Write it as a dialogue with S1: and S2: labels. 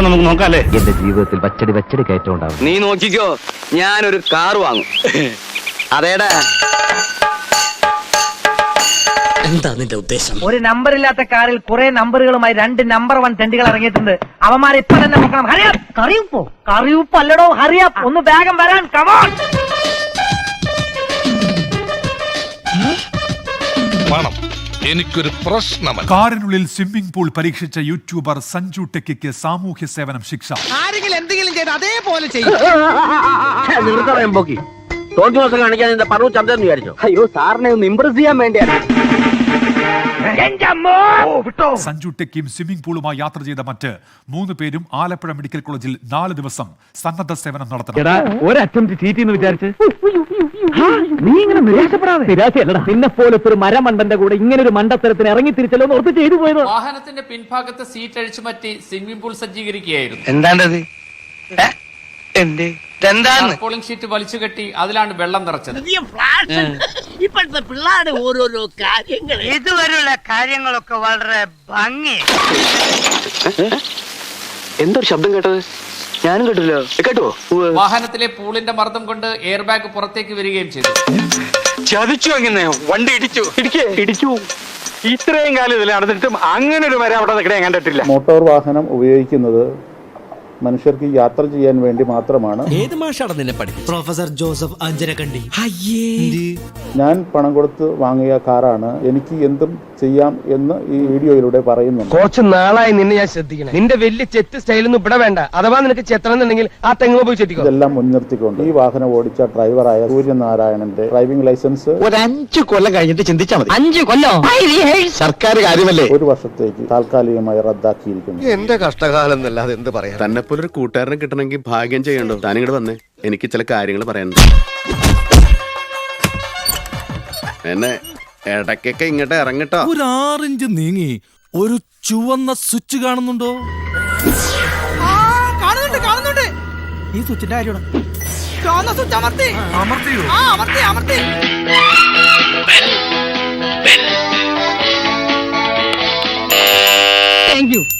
S1: അപ്പൊ നമുക്ക് നോക്കാം അല്ലേ
S2: എന്റെ ജീവിതത്തിൽ വച്ചടി വച്ചടി കയറ്റം ഉണ്ടാവും.
S3: നീ നോക്കിക്കോ ഞാനൊരു കാർ വാങ്ങും. അതേടാ.
S4: എന്താ നിന്റെ ഉദ്ദേശം?
S5: ഒരു നമ്പർ ഇല്ലാത്ത കാറിൽ കുറെ നമ്പറുകളുമായി രണ്ട് നമ്പർ വൺ തെണ്ടികൾ ഇറങ്ങിയിട്ടുണ്ട്. അവന്മാരെ ഇപ്പൊ തന്നെ നോക്കണം. ഹരിയപ്പ് കറിയുപ്പോ? കറിയുപ്പ് അല്ലടോ ഹറിയാ ഒന്ന് വേഗം വരാൻ. കമോൺ
S6: പണം എനിക്കൊരു പ്രശ്നമല്ല.
S7: കാറിനുള്ളിൽ സ്വിമ്മിംഗ് പൂൾ പരീക്ഷിച്ച യൂട്യൂബർ സഞ്ജു ടെക്കിക്ക് സാമൂഹ്യ സേവനം ശിക്ഷ.
S4: ആരെങ്കിലും എന്തെങ്കിലും ചെയ്ത് അതേപോലെ ചെയ്യും.
S2: നിർത്തറയും പോക്കി. തോന്നി ദിവസം കാണിക്കാൻ എന്റെ പറവ് ചന്ദ്രൻ വിചാരിച്ചോ?
S3: അയ്യോ സാറിനെ ഒന്ന് ഇമ്പ്രസ് ചെയ്യാൻ വേണ്ടിയാണ്
S7: സഞ്ജു ടെക്കിയും സ്വിമ്മിംഗ് പൂളുമായി യാത്ര ചെയ്ത മറ്റ് മൂന്ന് പേരും ആലപ്പുഴ മെഡിക്കൽ കോളേജിൽ നാല് ദിവസം സന്നദ്ധ സേവനം നടത്തണം.
S2: മരമണ്ടന്റെ കൂടെ ഇങ്ങനെ ഒരു മണ്ടത്തരത്തിന് ഇറങ്ങി തിരിച്ചല്ലോ ഓർത്ത് ചെയ്തു പോയത്.
S8: വാഹനത്തിന്റെ പിൻഭാഗത്ത് സീറ്റ് അഴിച്ചു മാറ്റി സ്വിമ്മിംഗ് പൂൾ സജ്ജീകരിക്കുകയായിരുന്നു.
S3: എന്താണ്ടത്?
S8: പോളിംഗ് ഷീറ്റ് വലിച്ചു കെട്ടി അതിലാണ് വെള്ളം നിറച്ചത്.
S4: ഇപ്പോഴത്തെ പിള്ളേരുടെ ഓരോരോ കാര്യങ്ങൾ
S5: ഇതുവരെയുള്ള കാര്യങ്ങളൊക്കെ വളരെ ഭംഗി.
S3: എന്തൊരു ശബ്ദം കേട്ടത്? ഞാനും കേട്ടില്ല കേട്ടോ?
S8: വാഹനത്തിലെ പൂളിന്റെ മർദ്ദം കൊണ്ട് എയർ ബാഗ് പുറത്തേക്ക് വരികയും ചെയ്തു.
S1: ചതിച്ചു അങ്ങനെ. വണ്ടി ഇടിച്ചു. ഇടിക്കേ. ഇടിച്ചു. ഇത്രയും കാലം ഇതിൽ നടന്നിട്ടും അങ്ങനെ ഒരു വരെ അവിടെ നിൽക്കണേ ഞാൻ കണ്ടിട്ടില്ല.
S9: മോട്ടോർ വാഹനം ഉപയോഗിക്കുന്നത് മനുഷ്യർക്ക് യാത്ര ചെയ്യാൻ വേണ്ടി മാത്രമാണ്.
S4: ഏത് മാഷാണ് നിന്നെ പഠിപ്പിച്ചത്? പ്രൊഫസർ ജോസഫ് അഞ്ചരക്കണ്ടി.
S9: ഞാൻ പണം കൊടുത്ത് വാങ്ങിയ കാറാണ്. എനിക്ക് എന്തും ചെയ്യാം എന്ന് ഈ വീഡിയോയിലൂടെ പറയുന്നുണ്ട്.
S3: കുറച്ച് നാളായി നിന്നെ ഞാൻ ശ്രദ്ധിക്കണം. നിന്റെ വലിയ ചെത്ത് സ്റ്റൈലൊന്നും ഇവിടെ വേണ്ട. അഥവാ നിനക്ക് ചെത്തണം എന്നുണ്ടെങ്കിൽ ആ തെങ്ങ് പോയി ചെത്തിക്കോ.
S9: ഇതെല്ലാം മുൻനിർത്തിക്കൊണ്ട് ഈ വാഹനം ഓടിച്ച ഡ്രൈവറായ സൂര്യനാരായണന്റെ ഡ്രൈവിംഗ് ലൈസൻസ്
S1: ഒരു അഞ്ച് കൊല്ലം കഴിഞ്ഞിട്ട് ചിന്തിച്ചാൽ മതി.
S3: അഞ്ച് കൊല്ലോ?
S1: സർക്കാർ കാര്യമല്ലേ
S9: ഒരു വർഷത്തേക്ക് താൽക്കാലികമായി റദ്ദാക്കിയിരിക്കുന്നു.
S6: എന്റെ കഷ്ടകാലം എന്നല്ലാതെ എന്ത് പറയാം
S10: തന്നെ പോലെ ഒരു കൂട്ടുകാരനെ കിട്ടണമെങ്കിൽ ഭാഗ്യം ചെയ്യണ്ടോ? താനിങ്ങോട്ട് വന്നേ. എനിക്ക് ചില കാര്യങ്ങൾ പറയാനുണ്ട്. എന്നെ ഇടയ്ക്കൊക്കെ ഇങ്ങോട്ട് ഇറങ്ങട്ടോ.
S4: ഒരു ആറിഞ്ച് നീങ്ങി. ഒരു ചുവന്ന സ്വിച്ച് കാണുന്നുണ്ടോ?
S5: കാണുന്നുണ്ട് കാണുന്നുണ്ട്.
S4: ഈ സ്വിച്ചിന്റെ കാര്യമാണ്.
S5: ചുവന്ന സ്വിച്ച് അമർത്തി.
S7: അമർത്തിയോ?
S5: ആ അമർത്തി അമർത്തി.
S11: Thank you